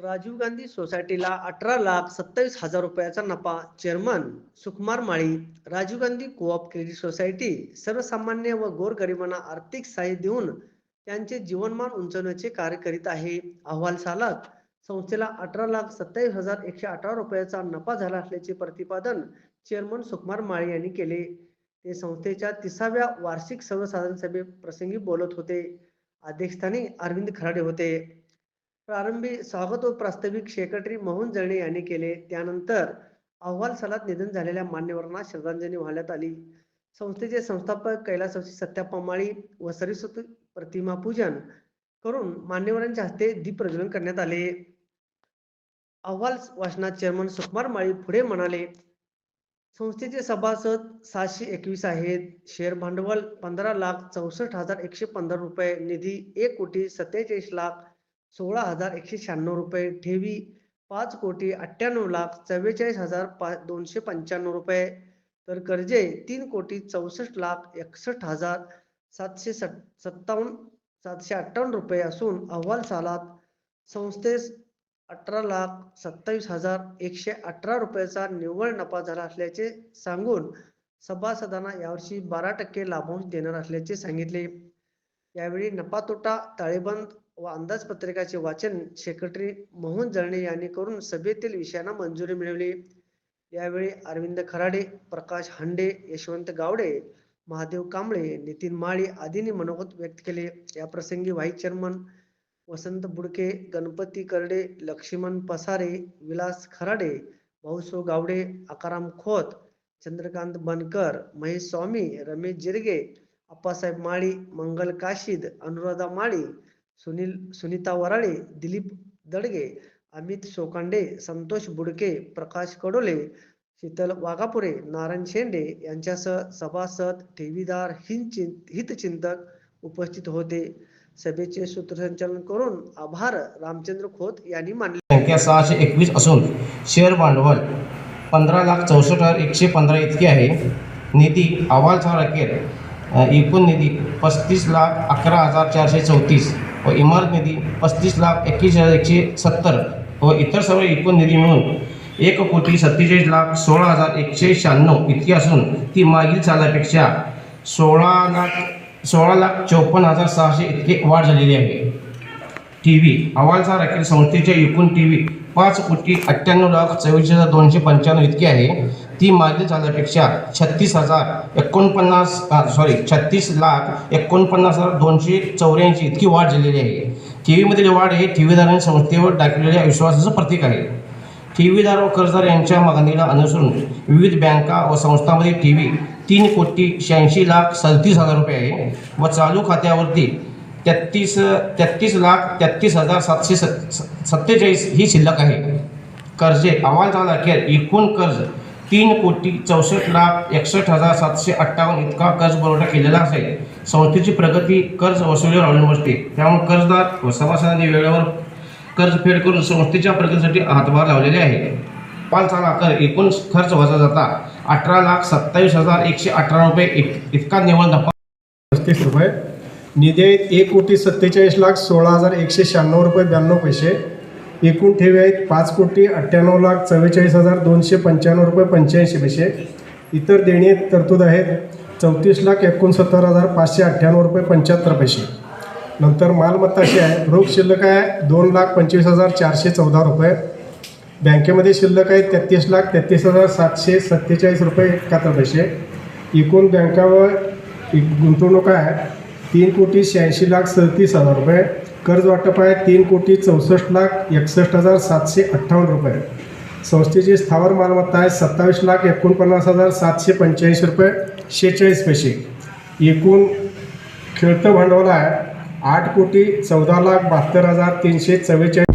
राजीव गांधी सोसायटीला अठरा लाख सत्तावीस हजार रुपयाचा नफा chairman Sukumar Mali Rajiv Gandhi co-op credit society सर्वसामान्य व गोरगरिबांना आर्थिक सहाय्य देऊन त्यांचे जीवनमान उंचावण्याचे कार्य करीत आहे. अहवाल सालात संस्थेला अठरा लाख सत्तावीस हजार एकशे अठरा रुपयाचा नफा झाला असल्याचे प्रतिपादन चेअरमन सुकुमार माळी यांनी केले. ते संस्थेच्या तिसाव्या वार्षिक सर्वसाधारण सभेप्रसंगी बोलत होते. अध्यक्षस्थानी अरविंद खराडे होते. प्रारंभी स्वागत व प्रास्ताविक सेक्रेटरी मोहन जळणे यांनी केले. त्यानंतर अहवाल सलात निधन झालेल्या मान्यवरांना श्रद्धांजली वाहण्यात आली. संस्थेचे संस्थापक कैलासवशी सत्याप्पा माळी व सरस्वती प्रतिमा पूजन करून मान्यवरांच्या हस्ते दीप प्रज्वलन करण्यात आले. अहवाल वाचनात चेअरमन सुकुमार माळी पुढे म्हणाले संस्थेचे सभासद सातशे एकवीस आहेत. शेअर भांडवल पंधरा लाख चौसष्ट हजार एकशे पंधरा रुपये. निधी एक कोटी सत्तेचाळीस लाख सोळा हजार एकशे शहाण्णव रुपये ठेवी. पाच कोटी अठ्ठ्याण्णव लाख चव्वेचाळीस हजार पा दोनशे पंच्याण्णव रुपये. तर कर्जे तीन कोटी चौसष्ट लाख एकसष्ट हजार सातशे सत् सत्तावन्न सातशे अठ्ठावन्न रुपये असून अहवाल सालात संस्थेस अठरा लाख सत्तावीस हजार एकशे अठरा रुपयाचा निव्वळ नफा झाला असल्याचे सांगून सभासदांना यावर्षी बारा टक्के लाभांश देणार असल्याचे सांगितले. यावेळी नफा तोटा ताळेबंद व अंदाजपत्रकाचे वाचन सेक्रेटरी मोहन जळणे यांनी करून सभेतील विषयांना मंजुरी मिळवली. यावेळी अरविंद खराडे प्रकाश हांडे यशवंत गावडे महादेव कांबळे नितीन माळी आदींनी मनोगत व्यक्त केले. या प्रसंगी व्हाईस चेअरमन वसंत बुडके गणपती करडे लक्ष्मण पसारे विलास खराडे भाऊसो गावडे आकाराम खोत चंद्रकांत बनकर महेश स्वामी रमेश जिरगे अप्पासाहेब माळी मंगल काशीद अनुराधा माळी सुनील सुनीता वराळे दिलीप दडगे अमित सोकांडे संतोष बुडके प्रकाश कडोले शीतल वाघापुरे नारायण शेंडे यांच्यासह सभासद ठेवीदार हितचिंतक उपस्थित होते. सभेचे सूत्रसंचालन करून आभार रामचंद्र खोत यांनी मानले. संख्या सहाशे एकवीस असून शेअर भांडवल पंधरा लाख चौसष्ट हजार एकशे पंधरा इतके आहे. निधी अहवाल राखेल एकूण निधी पस्तीस लाख अकरा हजार चारशे चौतीस व इमारत निधी पस्तीस लाख एकवीस हजार एकशे सत्तर व इतर सर्व एकूण निधी मिळून एक कोटी सत्तेचाळीस लाख सोळा हजार एकशे शहाण्णव इतकी असून ती मागील सालापेक्षा सोळा लाख सोळा लाख चौपन्न हजार सहाशे इतके वाढ झालेली आहे. टी व्ही अहवालचा राखील संस्थेच्या एकूण टी व्ही पाच कोटी अठ्ठ्याण्णव लाख चव्वीस हजार दोनशे पंच्याण्णव इतकी आहे. ती मागील सालापेक्षा छत्तीस हजार एकोणपन्नास सॉरी छत्तीस लाख एकोणपन्नास हजार दोनशे चौऱ्याऐंशी इतकी वाढ झालेली आहे. टी व्हीमधील वाढ हे ठेवीदारांनी संस्थेवर दाखवलेल्या विश्वासाचं प्रतीक आहे. ठेवीदार व कर्जदार यांच्या मागणीला अनुसरून विविध बँका व संस्थांमध्ये व्ही तीन कोटी शहाऐंशी लाख सदतीस हजार रुपये आहे व चालू खात्यावरती तेहतीस तेहतीस लाख तेहतीस हजार सातशे सत् स- सत्तेचाळीस ही शिल्लक आहे. कर्जे अहवाल झाला अखेर एकूण कर्ज तीन कोटी चौसष्ट लाख एकसष्ट हजार सातशे अठ्ठावन्न इतका कर्ज पुरवठा केलेला असेल. संस्थेची प्रगती कर्ज वसुलीवर अवलंबून असते. त्यामुळे कर्जदार व सभासदांनी वेळेवर कर्जफेड करून संस्थेच्या प्रगतीसाठी हातभार लावलेले आहे पाल चाला कर एकूण खर्च वजा जाता अठरा लाख सत्तावीस हजार एकशे अठरा रुपये इत- इतका निव्वळ नफा. पस्तीस रुपये. निधी आहेत एक कोटी सत्तेचाळीस लाख सोळा हजार एकशे शहाण्णव रुपये ब्याण्णव पैसे. एकूण ठेवी आहेत पाच कोटी अठ्ठ्याण्णव लाख चव्वेचाळीस हजार दोनशे पंच्याण्णव रुपये पंच्याऐंशी पैसे. इतर देणी तरतूद आहेत चौतीस लाख एकोणसत्तर हजार पाचशे अठ्ठ्याण्णव रुपये पंच्याहत्तर पैसे. नंतर मालमत्ता अशी आहे रोख शिल्लक आहे दोन लाख पंचवीस हजार चारशे चौदा रुपये. बँकेमध्ये शिल्लक आहे तेहतीस लाख तेहतीस हजार सातशे सत्तेचाळीस रुपये एकाहत्तर पैसे. एकूण बँकावर एक गुंतवणूक आहे तीन कोटी शहाऐंशी लाख सदतीस हजार रुपये. कर्ज वाटप आहे तीन कोटी चौसष्ट लाख एकसष्ट हजार सातशे अठ्ठावन्न रुपये. संस्थेची स्थावर मालमत्ता आहे सत्तावीस लाख एकोणपन्नास हजार सातशे पंच्याऐंशी रुपये. शेहेचाळीस पैसे. एकूण खेळतं भांडवल आहे आठ कोटी चौदा लाख बहात्तर हजार तीनशे चव्वेचाळीस